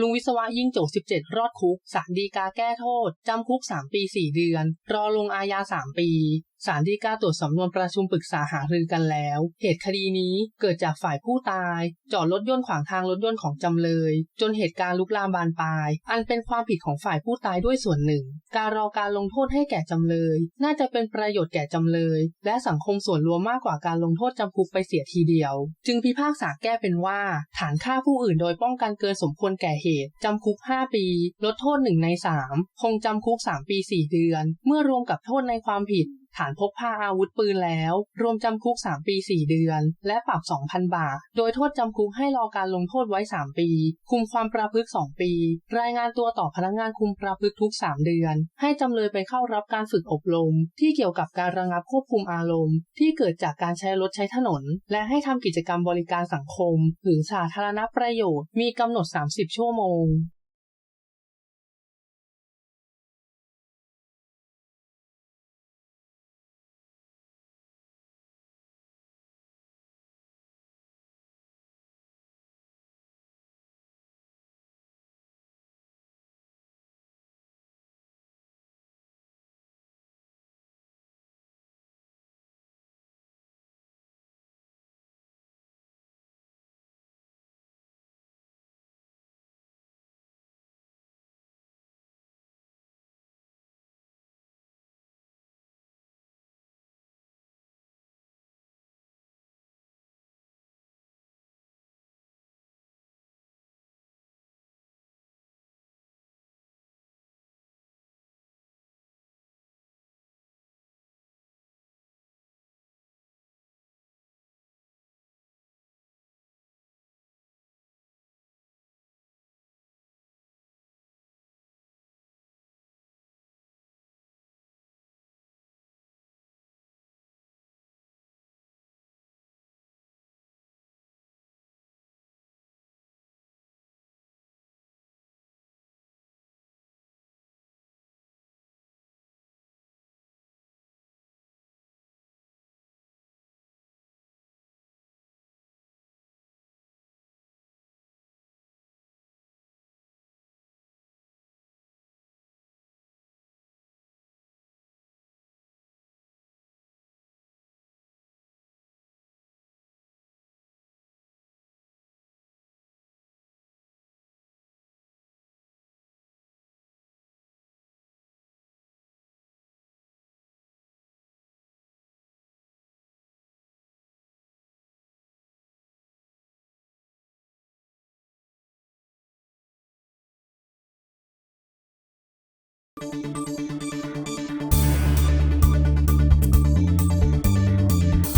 ลุงวิศวะยิ่งโจก17 รอดคุกสารดีกาแก้โทษ จำคุก 3 ปี 4 เดือน รอลงอาญา 3 ปี ศาลฎีกาตรวจสำนวนประชุมปรึกษาหารือกันแล้ว เหตุคดีนี้เกิดจากฝ่ายผู้ตาย จอดรถยนต์ขวางทางรถยนต์ของจำเลย จนเหตุการณ์ลุกลามบานปลาย อันเป็นความผิดของฝ่ายผู้ตายด้วยส่วนหนึ่ง การรอการลงโทษให้แก่จำเลย น่าจะเป็นประโยชน์แก่จำเลย และสังคมส่วนรวมมากกว่าการลงโทษจำคุกไปเสียทีเดียว จึงพิพากษาแก้เป็นว่า ฐานฆ่าผู้อื่นโดยป้องกันเกินสมควรแก่เหตุจำคุก 5 ปี ลดโทษ1ใน3คงจำคุก 3 ปี 4 เดือน เมื่อรวมกับโทษในความผิด ฐานพกพาอาวุธปืนแล้ว รวมจำคุก 3 ปี 4 เดือน และปรับ 2,000 บาท โดยโทษจำคุกให้รอการลงโทษไว้ 3 ปี คุมความประพฤติ 2 ปี รายงานตัวต่อพนักงานคุมประพฤติทุก 3 เดือน ให้จำเลยไปเข้ารับการฝึกอบรม ที่เกี่ยวกับการระงับควบคุมอารมณ์ ที่เกิดจากการใช้รถใช้ถนน และให้ทำกิจกรรมบริการสังคม หรือสาธารณประโยชน์มีกำหนด 30 ชั่วโมง Thank you